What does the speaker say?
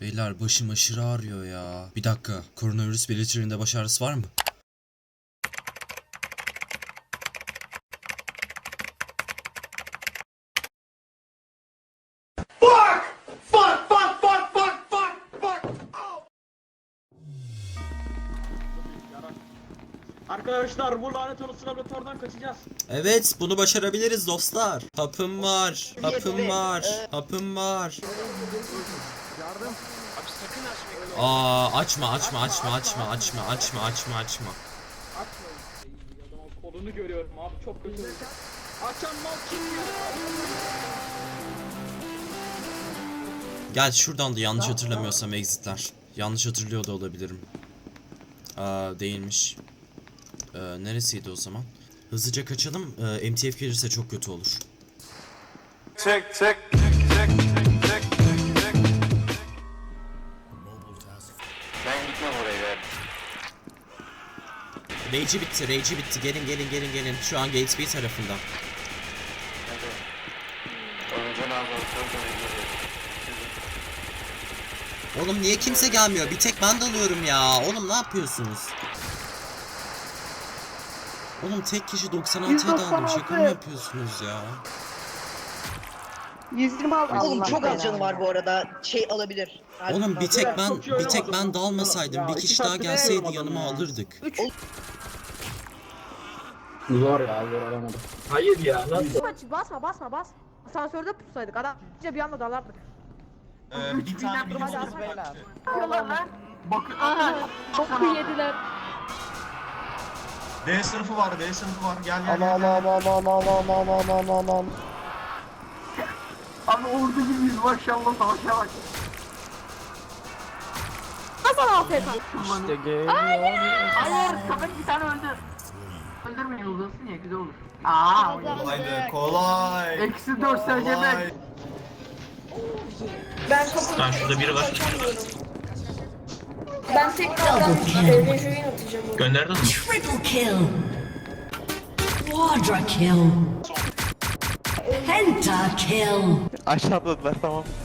Beyler başım aşırı ağrıyor ya. Bir dakika. Koronavirüs belirtilerinde baş ağrısı var mı? Arkadaşlar bu lanet olası laboratuvardan kaçacağız. Evet bunu başarabiliriz dostlar. Hapım var. Hapım var. Hapım var. Aa açma açma açma açma açma açma açma açma. Açmayın. Ay, Adamın kolunu görüyorum abi çok kötü. Açan mal kim ya? Gel şuradan da yanlış hatırlamıyorsam exitler. Yanlış hatırlıyor da olabilirim. Aa değilmiş. Ee, neresiydi o zaman? Hızlıca kaçalım. Ee, MTF gelirse çok kötü olur. Tick, tick, tick, tick, tick, Rage'i bitti, rage'i bitti. Gelin gelin gelin gelin. Şu an Gates B tarafında. Hadi. Oyuncu lazım. Çok da iyi. Oğlum niye kimse gelmiyor? Bir tek ben dalıyorum ya. Oğlum ne yapıyorsunuz? Oğlum tek kişi 96'ya daldım. Şaka mı yapıyorsunuz ya? 126 Oğlum Allah çok az canı var bu arada. Şey alabilir. Oğlum bir tek ben bir tek ben dalmasaydım Ya, bir kişi daha gelseydi yanıma ya. alırdık. Zor ya zor alamadım. Hayır ya nasıl? Maç basma basma bas. Asansörde pussaydık adam. İşte bir anda dalardık. Ee, bir tane Hadi adamı beyler. Yapıyorlar lan. Aha. Yediler. D sınıfı var, D sınıfı var. Gel gel gel. Aman aman aman aman aman aman aman. Abi ordu gibiyiz maşallah savaşa bak. Hasan AFK. Hayır köpek bir tane öldü. Öldürmeyin uzasın ya güzel olur. Aa Kolaydı, kolay. Eksi 4 Kolay. SCB. Lan şurada biri var. Ben tekrardan e, rejoin atacağım. Gönderdin mi? Triple kill. Quadra kill. Penta kill. Aşağı atladılar tamam.